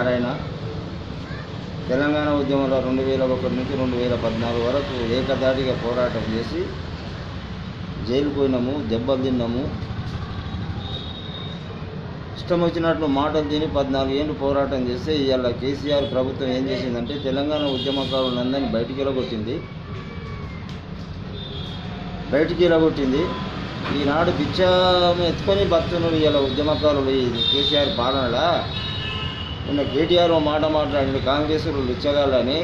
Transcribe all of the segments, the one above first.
నారాయణ. తెలంగాణ ఉద్యమంలో రెండు వేల ఒకటి నుంచి రెండు వేల పద్నాలుగు వరకు ఏకదాటిగా పోరాటం చేసి జైలు పోయినాము దెబ్బలు తిన్నాము. ఇష్టం వచ్చినట్లు మాటలు తిని పద్నాలుగు ఏళ్ళు పోరాటం చేస్తే ఇవాళ కేసీఆర్ ప్రభుత్వం ఏం చేసిందంటే తెలంగాణ ఉద్యమకారులందరినీ బయటికి వెళ్ళగొట్టింది. బయటికి వెళ్ళగొట్టింది. ఈనాడు బిచ్చం ఎత్తుకొని భక్తులు ఇలా ఉద్యమకారులు కేసీఆర్ పాలనలా. నిన్న కేటీఆర్ మాట మాట్లాడింది కాంగ్రెసులు లుచ్చగాళ్ళని.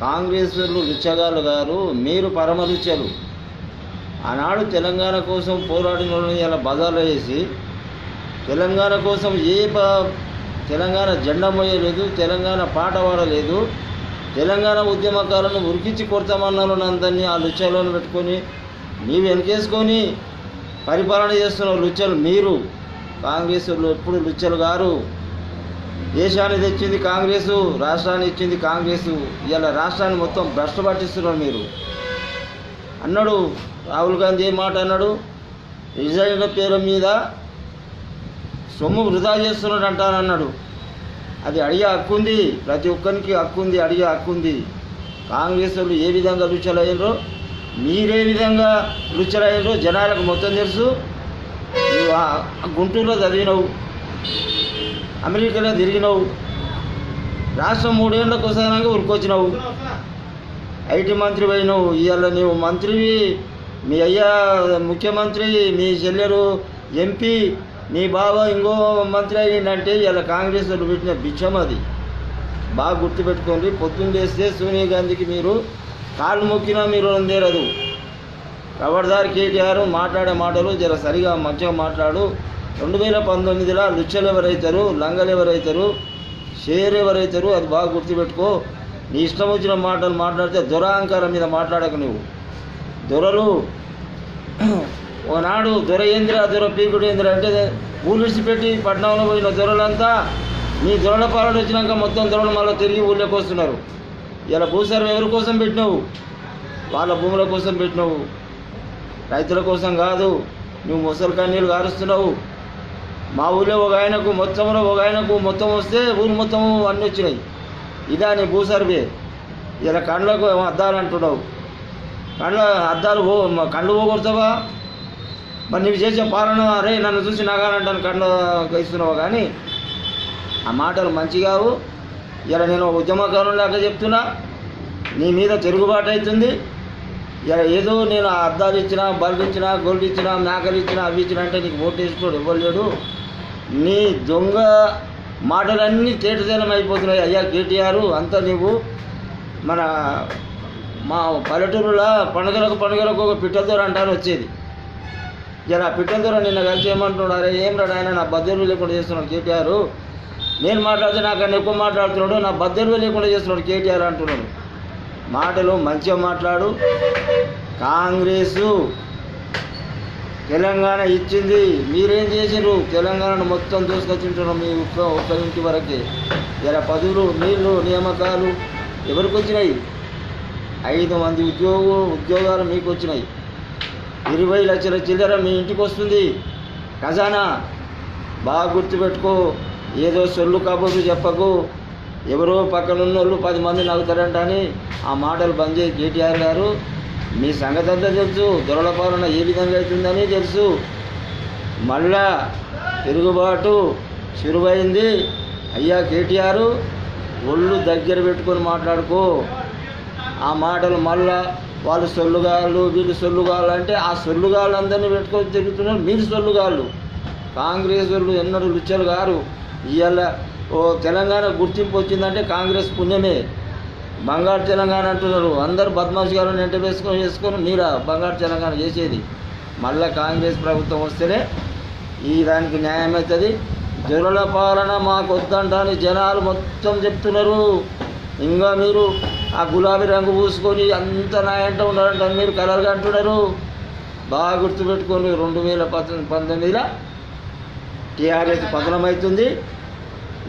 కాంగ్రెసులు లుచ్చగాళ్ళు గారు మీరు పరమలుచ్చలు ఆనాడు తెలంగాణ కోసం పోరాడిన వాళ్ళని ఇలా వేసి తెలంగాణ కోసం ఏ ప తెలంగాణ జెండా మోయలేదు తెలంగాణ పాట పాడలేదు తెలంగాణ ఉద్యమకాలను ఉరికించి కొడతామన్నారు అందరినీ ఆ లుచ్చలను పెట్టుకొని నీవు వెనకేసుకొని పరిపాలన చేస్తున్న లుచ్చలు మీరు. కాంగ్రెస్ ఎప్పుడు లుచ్చలు గారు. దేశాన్ని తెచ్చింది కాంగ్రెస్ రాష్ట్రాన్ని ఇచ్చింది కాంగ్రెస్. ఇలా రాష్ట్రాన్ని మొత్తం భ్రష్ట పట్టిస్తున్నారు మీరు. అన్నాడు రాహుల్ గాంధీ ఏ మాట అన్నాడు? రిజైన్ల పేరు మీద సొమ్ము వృధా చేస్తున్నాడు అంటానన్నాడు అది అడిగే హక్కు ఉంది ప్రతి ఒక్కరికి హక్కు ఉంది అడిగే హక్కు ఉంది. కాంగ్రెస్ వాళ్ళు ఏ విధంగా రుచులయ్యారో మీరే విధంగా రుచులయ్యారో జనాలకు మొత్తం తెలుసు. నువ్వు గుంటూరులో చదివినవు. అమెరికాలో తిరిగినావు. రాష్ట్రం మూడేళ్ళకు ఒకసారిగా ఉరికొచ్చినావు. ఐటీ మంత్రి అయినావు ఇవాళ నీవు మంత్రివి మీ అయ్యా ముఖ్యమంత్రి మీ చెల్లెరు ఎంపీ నీ బావ ఇంకో మంత్రి అయ్యిందంటే ఇలా కాంగ్రెస్ వాళ్ళు పెట్టిన బిచ్చం అది. బాగా గుర్తుపెట్టుకోండి. పొద్దున్న చేస్తే సోనియా గాంధీకి మీరు కాళ్ళు మొక్కినా మీరు అందేరదు కబర్దార్ కేటీఆర్ మాట్లాడే మాటలు జర సరిగా మంచిగా మాట్లాడు. రెండు వేల పంతొమ్మిదిలో లుచ్చలు ఎవరైతారు లంగలు ఎవరైతారు షేర్ ఎవరైతారు అది బాగా గుర్తుపెట్టుకో. నీ ఇష్టం వచ్చిన మాటలు మాట్లాడితే దురహంకారం మీద మాట్లాడక నువ్వు. దొరలు ఓనాడు దొర ఏంద్ర దొర పీకుడు ఏంద్ర అంటే ఊళ్ళు పెట్టి పట్టణంలో పోయిన దొరలంతా నీ దొరల పాలన వచ్చినాక మొత్తం దొరలు మళ్ళీ తిరిగి ఊళ్ళోకి వస్తున్నారు. ఇలా భూసారం ఎవరి కోసం పెట్టినావు? వాళ్ళ భూముల కోసం పెట్టినావు. రైతుల కోసం కాదు నువ్వు ముసలి కన్నీళ్ళు కారుస్తున్నావు మా ఊళ్ళో ఒక ఆయనకు మొత్తంలో ఒక ఆయనకు మొత్తం వస్తే ఊరు మొత్తం అన్నీ వచ్చినాయి. ఇదా నీ భూసర్వే. ఇలా కళ్ళకు అద్దాలు అంటున్నావు. కళ్ళ అద్దాలు పో కళ్ళు పోగొడతావా? మరి నువ్వు చేసే పాలన అరే నన్ను చూసి నాగాలంటాను కళ్ళు ఇస్తున్నావు కానీ ఆ మాటలు మంచి కావు. ఇలా నేను ఉద్యమకారులు లాగా చెప్తున్నా. నీ మీద తిరుగుబాటు అవుతుంది. ఇలా ఏదో నేను ఆ అద్దాలు ఇచ్చినా బల్బు ఇచ్చినా గోల్డ్ ఇచ్చినా మేకలు ఇచ్చినా అవి ఇచ్చినా అంటే నీకు ఓటు వేసుకోడు ఇవ్వలేడు నీ దొంగ మాటలన్నీ తేటతేనం అయిపోతున్నాయి అయ్యా కేటీఆర్. అంతా నీవు మన మా పల్లెటూరులో పండుగలకు పండుగలకు ఒక పిట్టలతోర అంటాను వచ్చేది. ఇలా పిట్టదూర నిన్న కలిసి ఏమంటున్నాడు? అరే ఏం రాడు ఆయన? నా బద్దెలు లేకుండా చేస్తున్నాడు కేటీఆర్. నేను మాట్లాడితే నాకు నాకన్నా ఎక్కువ మాట్లాడుతున్నాడు. నా బద్దెలు లేకుండా చేస్తున్నాడు కేటీఆర్ అంటున్నాడు. మాటలు మంచిగా మాట్లాడు. కాంగ్రెసు తెలంగాణ ఇచ్చింది. మీరేం చేసినారు తెలంగాణను మొత్తం దూసుకొచ్చింటున్నారు మీ ఒక్క ఒక్క ఇంటి వరకే. ఇలా పదులు నీళ్ళు నియామకాలు ఎవరికి వచ్చినాయి ఐదు మంది ఉద్యోగు ఉద్యోగాలు మీకు వచ్చినాయి ఇరవై లక్షల చిల్లర మీ ఇంటికి వస్తుంది ఖజానా! బాగా గుర్తుపెట్టుకో. ఏదో సొల్లు కబుర్లు చెప్పకు. ఎవరో పక్కనున్న వాళ్ళు పది మంది నవ్వుతారంట అని ఆ మాటలు బంద్ చేసి కేటీఆర్ గారు. మీ సంగతి అంతా తెలుసు. దొరల పాలన ఏ విధంగా అవుతుందని తెలుసు. మళ్ళా తిరుగుబాటు చురువైంది అయ్యా కేటీఆర్ ఒళ్ళు దగ్గర పెట్టుకొని మాట్లాడుకో. ఆ మాటలు మళ్ళా వాళ్ళు సొల్లుగాళ్ళు వీళ్ళు సొల్లుగాళ్ళు అంటే ఆ సొల్లుగాళ్ళందరినీ పెట్టుకొని తిరుగుతున్నారు. మీరు సొల్లుగాళ్ళు. కాంగ్రెస్ వాళ్ళు ఎన్నడూ లుచ్చలు గారు ఇవాళ ఓ తెలంగాణ గుర్తింపు వచ్చిందంటే కాంగ్రెస్ పుణ్యమే. బంగారు తెలంగాణ అంటున్నారు. అందరు బద్మాష్ గారు నెంట వేసుకొని వేసుకొని మీరా బంగారు తెలంగాణ చేసేది. మళ్ళా కాంగ్రెస్ ప్రభుత్వం వస్తేనే ఈ దానికి న్యాయం అవుతుంది. జొరల పాలన మాకు వద్దంటాని జనాలు మొత్తం చెప్తున్నారు. ఇంకా మీరు ఆ గులాబీ రంగు పూసుకొని అంత నాయంట ఉన్నారంట మీరు కలర్గా అంటున్నారు. బాగా గుర్తుపెట్టుకొని రెండు వేల పద్దెనిమిది పంతొమ్మిదిలో టీఆర్ఎస్ పతనం అవుతుంది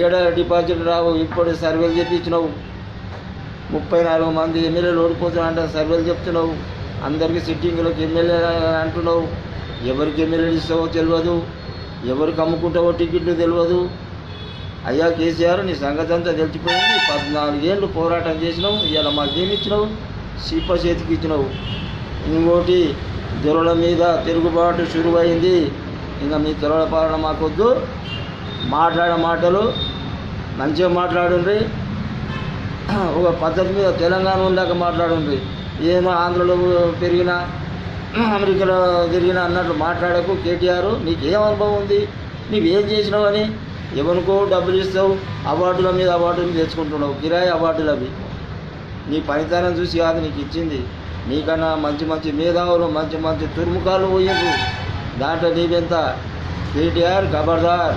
ఏడాది డిపాజిట్ రావు ఇప్పుడు సర్వేలు చేపించినావు. ముప్పై నాలుగు మంది ఎమ్మెల్యేలు ఓడిపోతున్నారంట సర్వేలు చెప్తున్నావు. అందరికీ సిట్టింగ్లకు ఎమ్మెల్యే అంటున్నావు. ఎవరికి ఎమ్మెల్యేలు ఇస్తావో తెలియదు. ఎవరికి అమ్ముకుంటావో టికెట్లు తెలియదు. అయ్యా కేసీఆర్ నీ సంగతి అంతా తెలిసిపోయింది. పద్నాలుగేళ్ళు పోరాటం చేసినావు. ఇవాళ మాకేమి ఇచ్చినావు? సీప చేతికి ఇచ్చినావు. ఇంకోటి దొరల మీద తిరుగుబాటు షురువైంది ఇంకా మీ దొరల పాలన మాకొద్దు. మాట్లాడే మాటలు మంచిగా మాట్లాడండి ఒక పద్ధతి మీద తెలంగాణ ఉండాక మాట్లాడుంది ఏమో ఆంధ్రలో పెరిగినా అమెరికాలో తిరిగినా అన్నట్లు మాట్లాడకు కేటీఆర్. నీకేం అనుభవం ఉంది? నీవేం చేసినావని ఎవరికో డబ్బులు ఇస్తావు అవార్డుల మీద అవార్డులు తెచ్చుకుంటున్నావు కిరాయి అవార్డులు అవి. నీ పనితనం చూసి కాదు నీకు ఇచ్చింది నీకన్నా మంచి మంచి మేధావులు మంచి మంచి తుర్ముఖాలు పోయింది దాంట్లో నీవెంత? కేటీఆర్ ఖబర్దార్